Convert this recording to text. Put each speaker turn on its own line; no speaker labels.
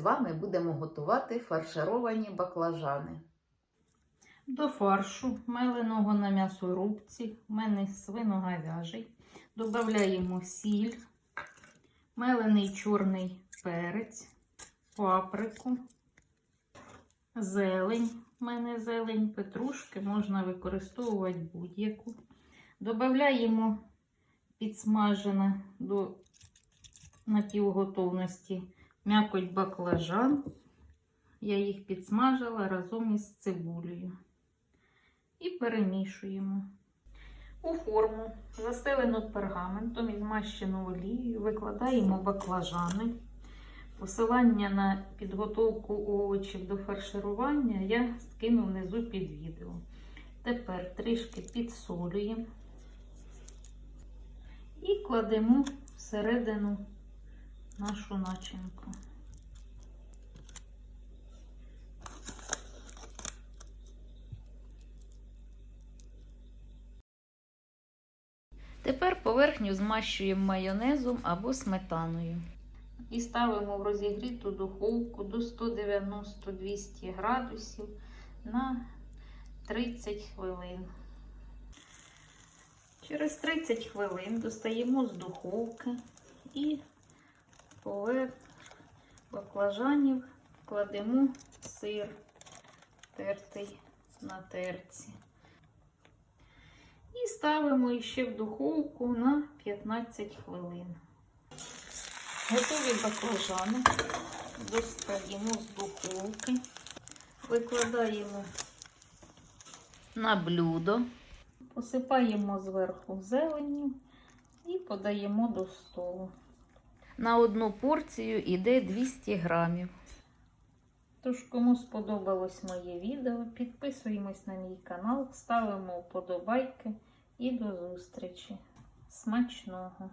вами будемо готувати фаршировані баклажани.
До фаршу, меленого на м'ясорубці, в мене свиноговяжий. Додаємо сіль, мелений чорний перець, паприку, зелень. У мене зелень петрушки, можна використовувати будь-яку. Додаємо підсмажене до напівготовності м'якоть баклажан. Я їх підсмажила разом із цибулею. І перемішуємо. У форму, застелену пергаментом і змащену олією, викладаємо баклажани. Посилання на підготовку овочів до фарширування я скину внизу під відео. Тепер трішки підсолюємо і кладемо всередину нашу начинку. Тепер поверхню змащуємо майонезом або сметаною. І ставимо в розігріту духовку до 190-200 градусів на 30 хвилин. Через 30 хвилин достаємо з духовки і баклажанів кладемо сир тертий на терці. І ставимо ще в духовку на 15 хвилин. Готові баклажани достаємо з духовки, викладаємо на блюдо, посипаємо зверху зеленню і подаємо до столу. На одну порцію йде 200 грамів. Тож, кому сподобалось моє відео, підписуємось на мій канал, ставимо вподобайки і до зустрічі. Смачного!